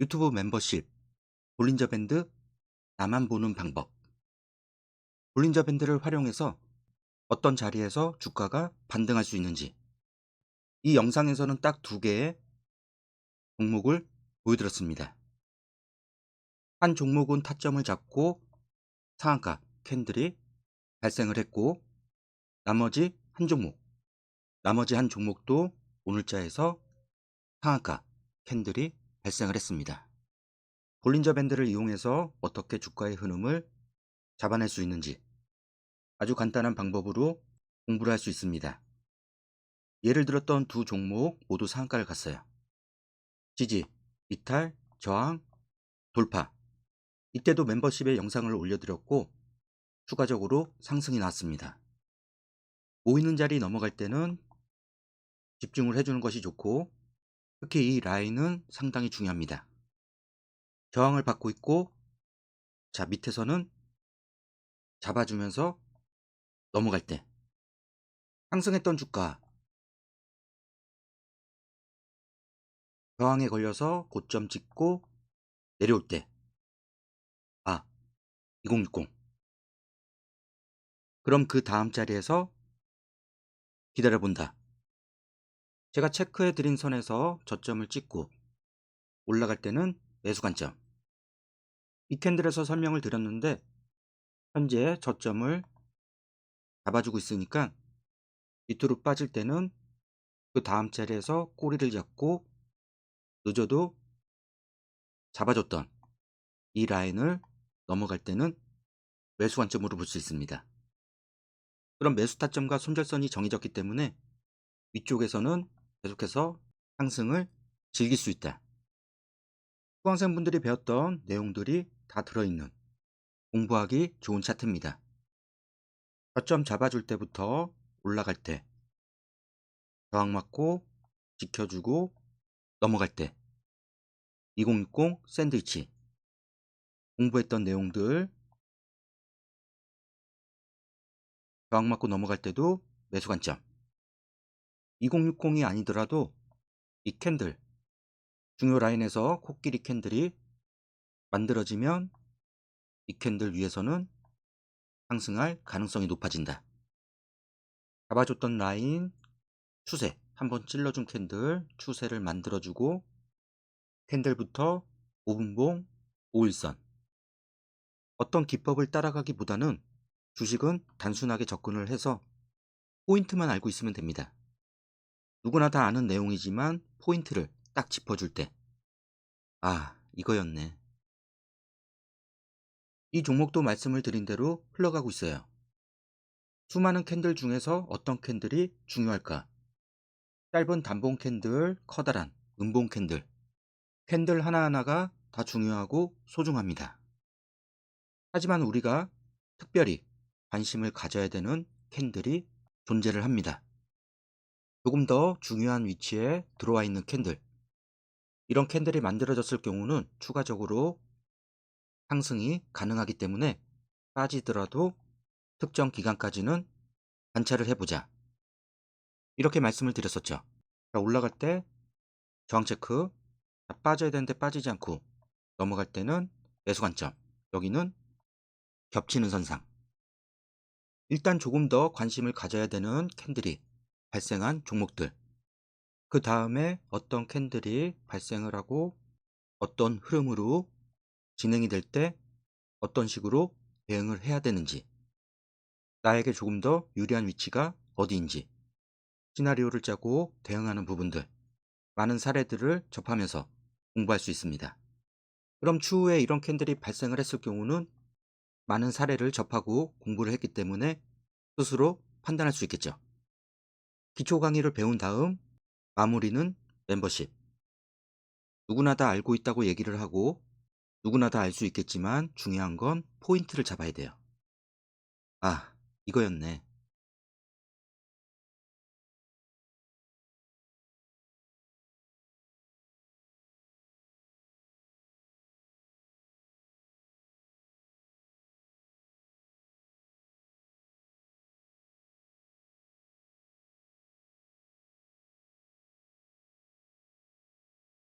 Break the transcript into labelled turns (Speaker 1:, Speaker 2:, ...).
Speaker 1: 유튜브 멤버십 볼린저 밴드 나만 보는 방법 볼린저 밴드를 활용해서 어떤 자리에서 주가가 반등할 수 있는지 이 영상에서는 딱 두 개의 종목을 보여드렸습니다. 한 종목은 타점을 잡고 상한가 캔들이 발생을 했고 나머지 한 종목 나머지 한 종목도 오늘자에서 상한가 캔들이 발생을 했습니다. 볼린저 밴드를 이용해서 어떻게 주가의 흐름을 잡아낼 수 있는지 아주 간단한 방법으로 공부를 할 수 있습니다. 예를 들었던 두 종목 모두 상한가를 갔어요. 지지, 이탈, 저항, 돌파. 이때도 멤버십에 영상을 올려드렸고 추가적으로 상승이 나왔습니다. 모이는 자리 넘어갈 때는 집중을 해주는 것이 좋고 특히 이 라인은 상당히 중요합니다. 저항을 받고 있고 자 밑에서는 잡아주면서 넘어갈 때 상승했던 주가 저항에 걸려서 고점 찍고 내려올 때 아, 2060 그럼 그 다음 자리에서 기다려본다. 제가 체크해 드린 선에서 저점을 찍고 올라갈 때는 매수 관점. 이 캔들에서 설명을 드렸는데 현재 저점을 잡아주고 있으니까 밑으로 빠질 때는 그 다음 자리에서 꼬리를 잡고 늦어도 잡아줬던 이 라인을 넘어갈 때는 매수 관점으로 볼 수 있습니다. 그럼 매수 타점과 손절선이 정해졌기 때문에 위쪽에서는 계속해서 상승을 즐길 수 있다. 수강생분들이 배웠던 내용들이 다 들어있는 공부하기 좋은 차트입니다. 저점 잡아줄 때부터 올라갈 때 저항 맞고 지켜주고 넘어갈 때 2060 샌드위치 공부했던 내용들 저항 맞고 넘어갈 때도 매수 관점 2060이 아니더라도 이 캔들 중요 라인에서 코끼리 캔들이 만들어지면 이 캔들 위에서는 상승할 가능성이 높아진다. 잡아줬던 라인 추세 한번 찔러준 캔들 추세를 만들어주고 캔들부터 5분봉 5일선 어떤 기법을 따라가기보다는 주식은 단순하게 접근을 해서 포인트만 알고 있으면 됩니다. 누구나 다 아는 내용이지만 포인트를 딱 짚어줄 때, 아, 이거였네. 이 종목도 말씀을 드린 대로 흘러가고 있어요. 수많은 캔들 중에서 어떤 캔들이 중요할까? 짧은 단봉 캔들, 커다란 음봉 캔들. 캔들 하나하나가 다 중요하고 소중합니다. 하지만 우리가 특별히 관심을 가져야 되는 캔들이 존재를 합니다. 조금 더 중요한 위치에 들어와 있는 캔들. 이런 캔들이 만들어졌을 경우는 추가적으로 상승이 가능하기 때문에 빠지더라도 특정 기간까지는 관찰을 해보자. 이렇게 말씀을 드렸었죠. 올라갈 때 저항 체크, 빠져야 되는데 빠지지 않고 넘어갈 때는 매수 관점, 여기는 겹치는 선상. 일단 조금 더 관심을 가져야 되는 캔들이 발생한 종목들. 그 다음에 어떤 캔들이 발생을 하고 어떤 흐름으로 진행이 될 때 어떤 식으로 대응을 해야 되는지, 나에게 조금 더 유리한 위치가 어디인지, 시나리오를 짜고 대응하는 부분들, 많은 사례들을 접하면서 공부할 수 있습니다. 그럼 추후에 이런 캔들이 발생을 했을 경우는 많은 사례를 접하고 공부를 했기 때문에 스스로 판단할 수 있겠죠. 기초 강의를 배운 다음 마무리는 멤버십. 누구나 다 알고 있다고 얘기를 하고 누구나 다 알 수 있겠지만 중요한 건 포인트를 잡아야 돼요. 아, 이거였네.